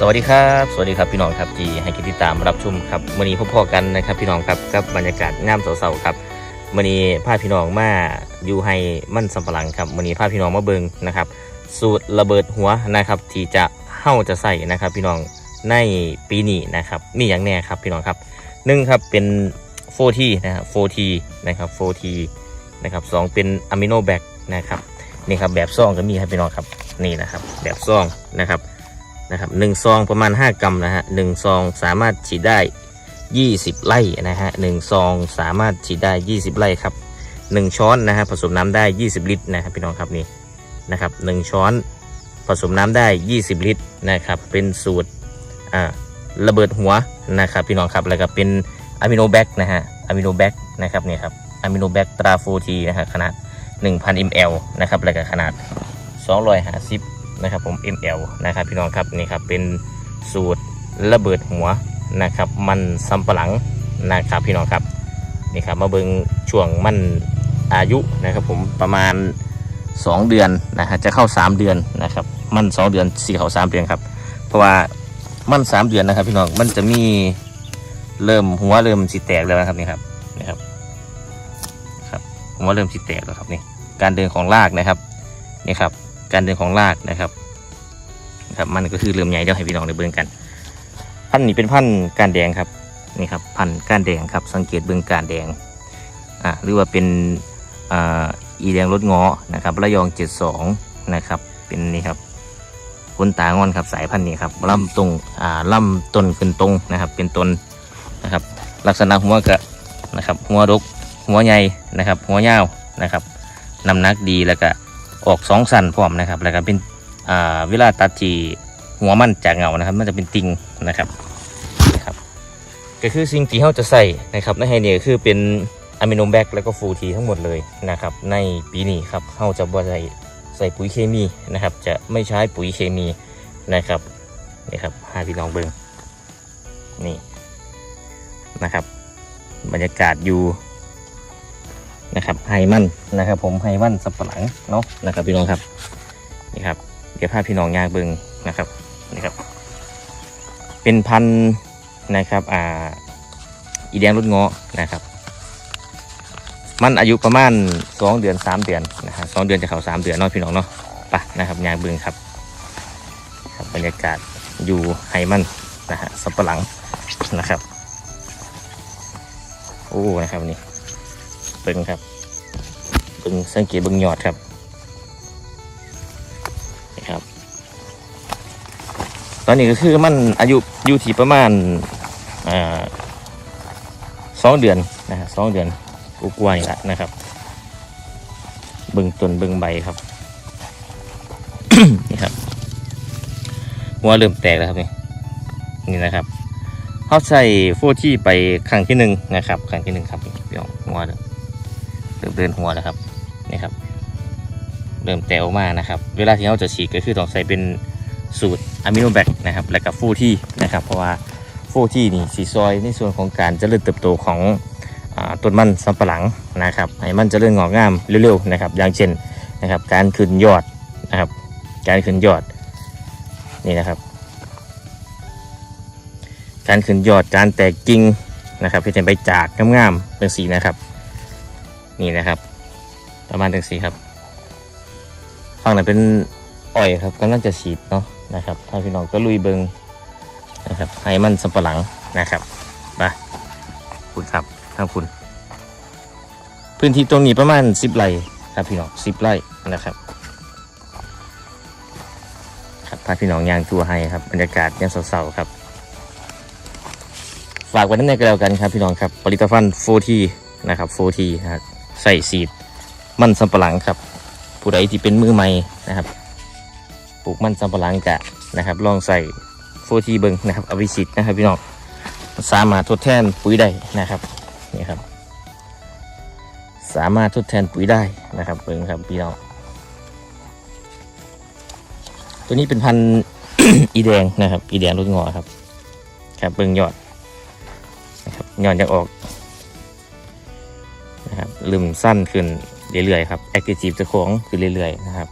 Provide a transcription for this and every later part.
สวัสดีครับสวัสดีครับพี่น้องครับที่ให้กิจติดตามรับชมครับมื่อนี้พบๆกันนะครับพี่น้องครับกับบรรยากาศงามเสาๆครับมื่อนี้พาพี่น้องมาอยู่ให้มั่นสำปะหลังครับมื่อนี้พาพี่น้องมาเบิงนะครับ สูตรระเบิดหัวนะครับที่จะเฮ้าจะใส่นะครับ พี่น้องในปีนี้นะครับมีอย่างแน่ครับพี่น้องครับหนึ่งครับเป็นโฟทีนะครับโฟทีนะครับโฟทีนะครับสองเป็นอะมิโนแบคนะครับนี่ครับแบบซองก็มีครับพี่น้องครับนี่นะครับแบบซองนะครับ นะครับหนึ่งซองประมาณ 5 กรัมนะฮะหนึ่งซองสามารถฉีดได้ 20 ไร่นะฮะหนึ่งซองสามารถฉีดได้ 20 ไร่ครับหนึ่งช้อนนะฮะผสมน้ำได้ 20 ลิตรนะครับพี่น้องครับนี่นะครับหนึ่งช้อนผสมน้ำได้ 20 ลิตรนะครับเป็นสูตรอ่าระเบิดหัวนะครับพี่น้องครับแล้วก็เป็นอะมิโนแบคนะฮะอะมิโนแบคนะครับเนี่ยครับอะมิโนแบคตราโฟทีนะฮะขนาด 1,000 ml นะครับแล้วก็ขนาด 250 นะครับผม ml นะครับพี่น้องครับนี่ครับเป็นสูตรระเบิดหัวนะครับมันสำปะหลังนะครับพี่น้องครับนี่ครับมาเบิงช่วงมันอายุนะครับผมประมาณ 2 เดือนนะฮะจะเข้า 3 เดือนนะครับมัน 2 เดือนสี่เข้า3เดือนครับเพราะว่ามัน 3 เดือนนะครับพี่น้องมันจะมีเริ่มหัวเริ่มสิแตกแล้วนะครับนี่ครับนี่ครับครับหัวเริ่มสิแตกแล้วครับนี่การเดินของรากนะครับนี่ครับ การเดินของรากนะครับครับ มันก็คือเริ่มใหญ่เดี๋ยวให้พี่น้องได้เบิ่งกัน พันธุ์นี้เป็นพันธุ์ก้านแดงครับนี่ครับพันธุ์ก้านแดงครับ สังเกตเบิ่งก้านแดงอ่าหรือว่าเป็นอ่าอีแดงรถง้อนะครับระยอง 72 นะครับ เป็นนี่ครับคนตางอนครับสายพันธุ์นี้ครับลำตรงอ่าลำต้นขึ้นตรงนะครับ เป็นต้นนะครับ ลักษณะหัวกะนะครับ หัวดก หัวใหญ่นะครับ หัวยาวนะครับน้ำหนักดีแล้วก็ ออกสองสันพร้อมนะครับแล้วก็เป็นอ่าเวลาตัดจีหัวมันจากเงานะครับมันจะเป็นติงนะครับนะครับ ก็คือสิ่งที่เขาจะใส่นะครับในไฮเนียคือเป็นอะมิโนแบคแล้วก็ฟูทีทั้งหมดเลยนะครับ ในปีนี้ครับเขาจะบ่ใส่ใส่ปุ๋ยเคมีนะครับ จะไม่ใช้ปุ๋ยเคมีนะครับนี่ครับหาพี่น้องเบิงนี่นะครับ บรรยากาศอยู่ นะครับไฮมันนะครับ ผมไฮมันสับปะหลังเนาะนะครับพี่น้องครับนี่ครับเดี๋ยวพาพี่น้องยางเบิงนะครับนี่ครับ เป็นพันนะครับอ่าอีแดงรถเงาะนะครับ มันอายุประมาณสองเดือนสามเดือนนะฮะสองเดือนจะเข้าสามเดือนเนาะพี่น้องเนาะไปนะครับยางเบิงครับครับบรรยากาศอยู่ไฮมันนะฮะสับปะหลังนะครับ โอ้ นะครับนี่ เบิ่งครับเบิ่งสังเกตเบิ่งยอดครับนี่ครับ ตอนนี้ก็คือมันอายุอยู่ที่ประมาณอ่าสองเดือนนะฮะสองเดือนกูกล้วยละนะครับเบิ่งต้นเบิ่งใบครับนี่ครับหัวเริ่มแตกแล้วครับนี่นี่นะครับเขาใส่โฟที่ไปครั้งที่หนึ่งนะครับครั้งที่หนึ่งครับพี่น้องหัวเริ่ม ริ่มเดินหัวแล้วครับนี่ครับ เริ่มแตกออกนะครับ เวลาที่เราจะฉีดก็คือต้องใส่เป็นสูตรอะมิโนแบคนะครับ แล้วก็ฟูที่นะครับ เพราะว่าฟูที่นี่สีซอยในส่วนของการเจริญเติบโตของอต้นมันสำปะหลังนะครับให้มันเจริญงอกงามเร็วๆนะครับ อย่างเช่นนะครับ การขึ้นยอดนะครับ การขึ้นยอดนี่นะครับ การขึ้นยอดการแตกกิ่งนะครับที่จะไปจากงามๆเป็นสีนะครับ นี่นะครับ ประมาณถึงสี่ครับฝั่งนั้นเป็นอ้อยครับกำลังจะฉีดเนาะนะครับ ถ้าพี่น้องก็ลุยเบิงนะครับให้มันสำปะหลังนะครับมาคุณครับทางคุณ พื้นที่ตรงนี้ประมาณสิบไร่ครับพี่น้องสิบไร่นะครับครับพาพี่น้องยางทัวร์ให้ครับบรรยากาศยังเศร้าๆครับฝากไว้นั่นเองก็แล้วกันครับพี่น้องครับผลิตภัณฑ์โฟทีนะครับโฟทีนะครับ ใส่สีดมันสำปะหลังครับ ผู้ใดที่เป็นมือใหม่นะครับ ปลูกมันสำปะหลังกะนะครับ ลองใส่โฟทีเบิงนะครับอวิสิตนะครับพี่น้องสามารถทดแทนปุ๋ยได้นะครับนี่ครับ สามารถทดแทนปุ๋ยได้นะครับเบิงครับพี่น้องตัวนี้เป็นพันธุ์อีแดงนะครับ อีแดงรถงอครับ ครับเบิงยอดนะครับยอดจะออก นะครับลืมสั้นขึ้นเรื่อยๆครับแอคทีฟจะของขึ้นเรื่อยๆนะครับ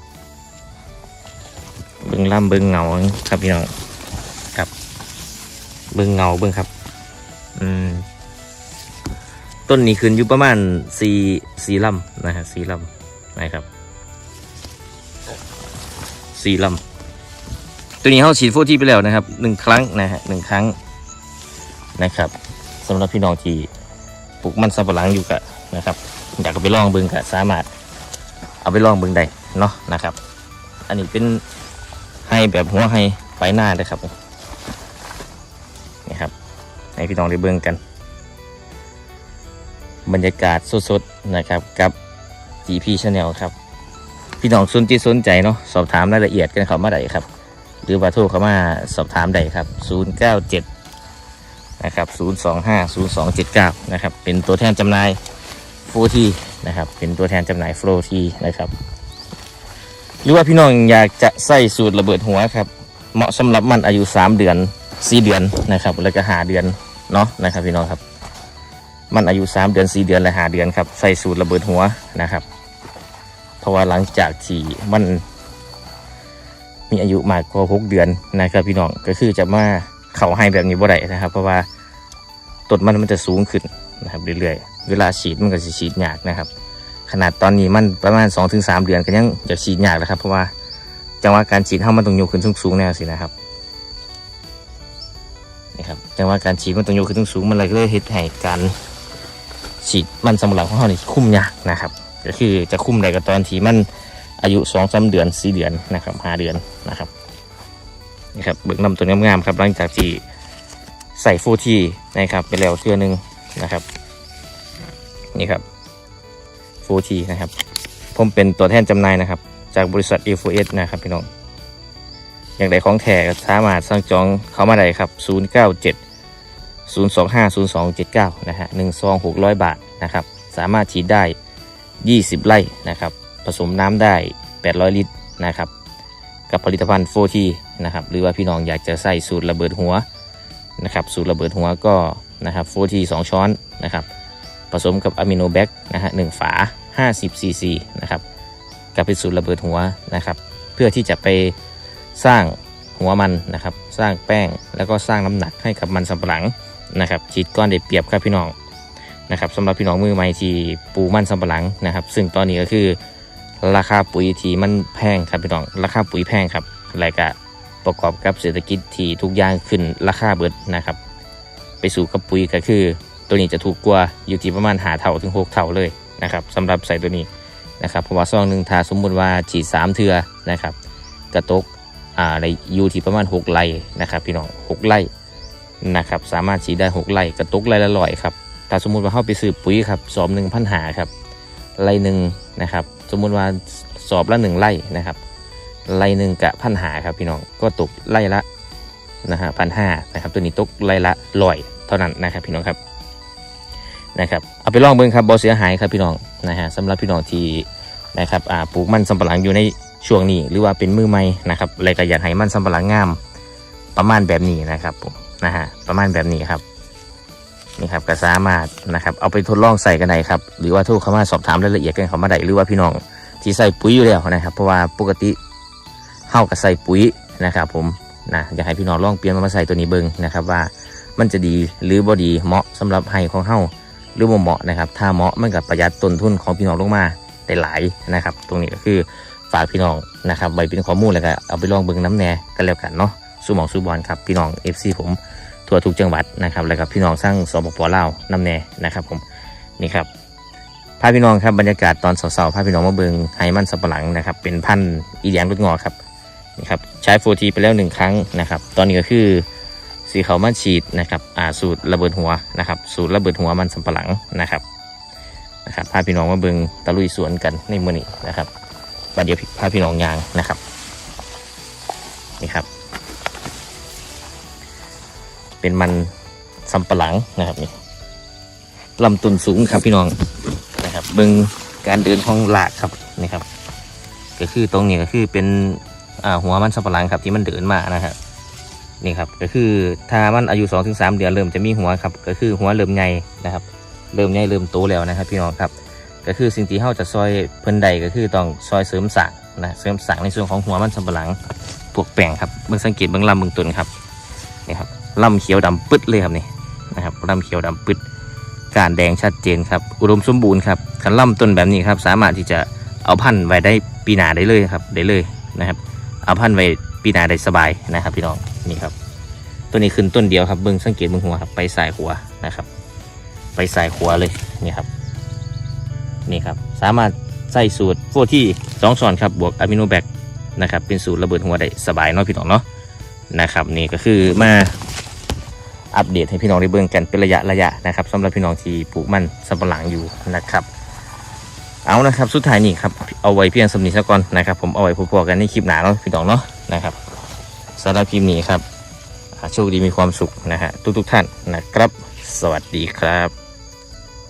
เบิ้งล่ำเบิ้งเงาครับพี่น้องครับเบิ่งเงาเบิ่งครับ อืมต้นนี้ขึ้นอยู่ประมาณสี่สี่ลำนะฮะสี่ลำนะครับสี่ลำตัวนี้เขาฉีดโฟทีไปแล้วนะครับหนึ่งครั้งนะฮะหนึ่งครั้งนะครับสำหรับพี่น้องที่ปลูกมันสำปะหลังอยู่กะ นะครับอยากไปลองเบิ่งกะสามารถ เอาไปลองเบิ่งได้เนาะนะครับ อันนี้เป็นให้แบบหัวให้ไปหน้าเลยครับนี่ครับ ให้พี่น้องได้เบิ่งกัน บรรยากาศสดๆนะครับกับ GP Channel ครับ พี่น้องสนใจสนใจเนาะสอบถามรายละเอียดกันเขามาได้ครับ หรือว่าโทรเข้ามาสอบถามได้ครับ 097 นะครับ 025 0279 นะครับ เป็นตัวแทนจำหน่าย โฟทีนะครับเป็นตัวแทนจำหน่ายโฟทีนะครับ หรือว่าพี่น้องอยากจะใส่สูตรระเบิดหัวครับเหมาะสำหรับมันอายุ 3 เดือน 4 เดือนนะครับ แล้วก็หาเดือนเนาะนะครับพี่น้องครับ มันอายุ 3 เดือน 4 เดือนและหาเดือนครับใส่สูตรระเบิดหัวนะครับ เพราะว่าหลังจากที่มัน มีอายุมากกว่า6เดือนนะครับ พี่น้องก็คือจะมาเข่าให้แบบนี้บ่ได้นะครับ เพราะว่าต้นมันมันจะสูงขึ้นนะครับเรื่อยๆ เวลาฉีดมันก็จะฉีดยากนะครับ ขนาดตอนนี้มันประมาณ 2-3 เดือนก็ยังจะฉีดยากนะครับ เพราะว่าจังหวะการฉีดเท่ามันต้องยกขึ้นสูงๆแน่สินะครับนี่ครับจังหวะการฉีดมันต้องยกขึ้นสูงมันเลยเลยเฮ็ดให้การฉีดมันสำหรับของเรานี่คุ้มยากนะครับ ก็คือจะคุ้มได้ก็ตอนที่มันอายุ2อสเดือน4เดือนนะครับห้าเดือนนะครับนี่ครับเบิกนำตัวงามๆครับหลังจากที่ใส่ฟูที่นะครับไปแล้วเทื่อหนึงนะครับ นี่ครับฟูทีนะครับ ผมเป็นตัวแทนจำหน่ายนะครับ จากบริษัท e f o s นะครับพี่น้อง อย่างไรของแท้ก็สามารถสั่งจองเข้ามาได้ครับ 097 025 0279 นะฮะ1ซอง600 บาทนะครับ สามารถฉีดได้ 20 ไร่นะครับ ผสมน้ำได้ 800 ลิตรนะครับ กับผลิตภัณฑ์โฟทีนะครับ หรือว่าพี่น้องอยากจะใส่สูตรระเบิดหัวนะครับ สูตรระเบิดหัวก็นะครับโฟที2ช้อนนะครับ สมกับอะมิโนแบคนะฮะหนึ่งฝา 50 ซีซีนะครับกับเป็นสูตรระเบิดหัวนะครับ เพื่อที่จะไปสร้างหัวมันนะครับ สร้างแป้งแล้วก็สร้างน้ำหนักให้กับมันสำปะหลังนะครับฉีดก้อนได้เปรียบครับพี่น้องนะครับสำหรับพี่น้องมือใหม่ที่ปูมันสำปะหลังนะครับ ซึ่งตอนนี้ก็คือราคาปุ๋ยที่มันแพงครับพี่น้อง ราคาปุ๋ยแพงครับและก็ประกอบกับเศรษฐกิจที่ทุกอย่างขึ้นราคาเบิดนะครับ ไปสู่กับปุ๋ยก็คือ ตัวนี้จะถูกกว่าอยู่ที่ประมาณหาเท่าถึงหกเท่าเลยนะครับสำหรับใส่ตัวนี้นะครับเพราะว่าซองหนึ่งถ้าสมมุติว่าฉีดสามเทือนะครับกระตกอ่าในอยู่ที่ประมาณหกไร่นะครับพี่น้องหกไร่นะครับสามารถฉีดได้หกไร่กระตกไร่ละร้อยครับถ้าสมมุติว่าเข้าไปซื้อปุ๋ยครับสอบหนึ่งพันหาครับไร่หนึ่งนะครับสมมุติว่าสอบละหนึ่งไร่นะครับไร่หนึ่งกะพันหาครับพี่น้องก็ตกไร่ละนะฮะพันห้านะครับตัวนี้ตกไร่ละร้อยเท่านั้นนะครับพี่น้องครับ นะครับเอาไปลองเบิ่งครับบ่เสียหายครับพี่น้องนะฮะสำหรับพี่น้องที่นะครับอ่าปลูกมันสำปะหลังอยู่ในช่วงนี้หรือว่าเป็นมือใหม่นะครับอะไรก็อยากให้มันสำปะหลังงามประมาณแบบนี้นะครับผมนะฮะประมาณแบบนี้ครับนี่ครับก็สามารถนะครับเอาไปทดลองใส่กันได้ครับหรือว่าโทรเข้ามาสอบถามรายละเอียดกันเข้ามาได้หรือว่าพี่น้องที่ใส่ปุ๋ยอยู่แล้วนะครับ เพราะว่าปกติเฮากับใส่ปุ๋ยนะครับผมนะอยากให้พี่น้องลองเปลี่ยนมาใส่ตัวนี้เบิ่งนะครับว่ามันจะดีหรือบ่ดีเหมาะสำหรับให้ของเฮา หรือบ่เหมาะนะครับ ถ้าเหมาะมันกับประหยัดต้นทุนของพี่น้องลงมาได้หลายนะครับ ตรงนี้ก็คือฝากพี่น้องนะครับไว้เป็นข้อมูลแล้วก็เอาไปลองเบิ่งน้ำแน่กันแล้วกันเนาะสู้หมองสู้บอลครับพี่น้อง FC ผมทั่วทุกจังหวัดนะครับแล้วก็พี่น้องสร้างสปปลาวน้ำแน่นะครับผมนี่ครับพาพี่น้องครับบรรยากาศตอนเสาร์ๆพาพี่น้องมาเบิ่งไฮมันสับปะหลังนะครับเป็นพันธุ์อีแดงรถงอครับนี่ครับใช้โฟทีไปแล้วหนึ่งครั้งนะครับ ตอนนี้ก็คือ สีเขาวมาฉีดนะครับอ่าสูตรระเบิดหัวนะครับ สูตรระเบิดหัวมันสำปะหลังนะครับนะครับพาพี่น้องมาเบิงตะลุยสวนกันในมือนี้นะครับบัดเดี๋ยวพาพี่น้องยางนะครับนี่ครับ เป็นมันสำปะหลังนะครับนี่ลำต้นสูงครับพี่น้องนะครับ เบิงการเดินของหลากครับนี่ครับ ก็คือตรงนี้ก็คือเป็นอ่าหัวมันสำปะหลังครับที่มันเดินมานะครับ นี่ครับก็คือถ้ามันอายุ2อถึงสเดือนเริ่มจะมีหัวครับก็คือหัวเริ่มใหญ่นะครับ เริ่มใหญ่เริ่มโตแล้วนะครับพี่น้องครับ ก็คือสิ่งที่เราจะซอยเพิ่นใดก็คือต้องซอยเสริมสางนะเสริมสางในส่วนของหัวมันสำปะหลังพวกแป้งครับเบื้องสังเกตเบื้องลำเบื้องต้นครับนี่ครับลำเขียวดำปึ๊ดเลยครับนี่นะครับลำเขียวดำปึ๊ดการแดงชัดเจนครับอุดมสมบูรณ์ครับคันลำต้นแบบนี้ครับสามารถที่จะเอาพันธุ์ไว้ได้ปีหนาได้เลยครับได้เลยนะครับ เอาพันธุ์ไว้ปีหนาได้สบายนะครับพี่น้อง นี่ครับ ตัวนี้ขึ้นต้นเดียวครับเบิ้งสังเกตเบิ้งหัวครับ ไปสายหัวนะครับ ไปสายหัวเลยนี่ครับ นี่ครับ สามารถใส่สูตรโฟที่สองส่วนครับบวกอะมิโนแบคนะครับ เป็นสูตรระเบิดหัวได้สบายเนาะพี่น้องเนาะนะครับ นี่ก็คือมาอัปเดตให้พี่น้องได้เบิ่งกันเป็นระยะระยะนะครับสำหรับพี่น้องที่ปลูกมันสำปะหลังอยู่นะครับ เอานะครับสุดท้ายนี่ครับเอาไว้เพียงสำนีซะก่อนนะครับ ผมเอาไว้พอๆกันในคลิปหนาเนาะพี่น้องเนาะนะครับ สำหรับคลิปนี้ครับโชคดีมีความสุขนะฮะทุกทุกท่านนะครับ สวัสดีครับ